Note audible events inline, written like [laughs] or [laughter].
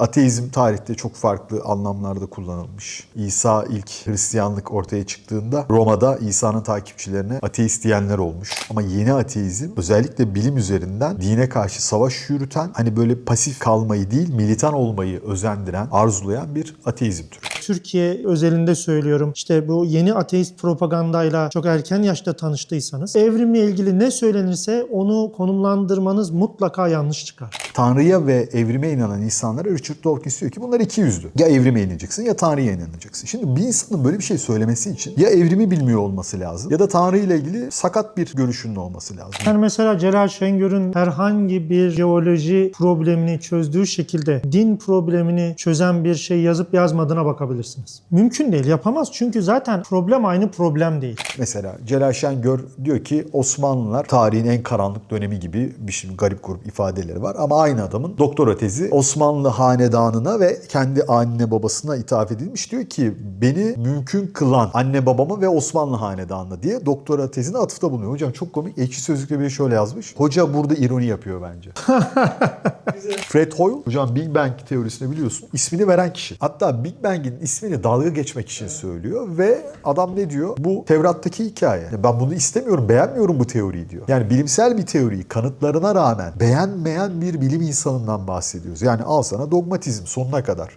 Ateizm tarihte çok farklı anlamlarda kullanılmış. İsa ilk Hristiyanlık ortaya çıktığında Roma'da İsa'nın takipçilerine ateist diyenler olmuş. Ama yeni ateizm özellikle bilim üzerinden dine karşı savaş yürüten, hani böyle pasif kalmayı değil militan olmayı özendiren, arzulayan bir ateizm türü. Türkiye özelinde söylüyorum. İşte bu yeni ateist propagandayla çok erken yaşta tanıştıysanız evrimle ilgili ne söylenirse onu konumlandırmanız mutlaka yanlış çıkar. Tanrı'ya ve evrime inanan insanlara Richard Dawkins diyor ki bunlar iki yüzlü. Ya evrime inanacaksın ya Tanrı'ya inanacaksın. Şimdi bir insanın böyle bir şey söylemesi için ya evrimi bilmiyor olması lazım ya da Tanrı ile ilgili sakat bir görüşünün olması lazım. Yani mesela Celal Şengör'ün herhangi bir jeoloji problemini çözdüğü şekilde din problemini çözen bir şey yazıp yazmadığına bakabilirsiniz. Mümkün değil, yapamaz. Çünkü zaten problem aynı problem değil. Mesela Celal Şengör diyor ki Osmanlılar tarihin en karanlık dönemi gibi bir şey, garip grup ifadeleri var. Ama aynı adamın doktora tezi Osmanlı hanedanına ve kendi anne babasına ithaf edilmiş. Diyor ki beni mümkün kılan anne babama ve Osmanlı hanedanına diye doktora tezine atıfta bulunuyor. Hocam çok komik. Ekşi Sözlük'te biri şöyle yazmış. Hoca burada ironi yapıyor bence. [laughs] Fred Hoyle, hocam Big Bang teorisini biliyorsun. ismini veren kişi. Hatta Big Bang'in ismini dalga geçmek için söylüyor ve adam ne diyor? Bu Tevrat'taki hikaye. Ben bunu istemiyorum, beğenmiyorum bu teoriyi diyor. Yani bilimsel bir teoriyi kanıtlarına rağmen beğenmeyen bir bilim insanından bahsediyoruz. Yani al sana dogmatizm sonuna kadar.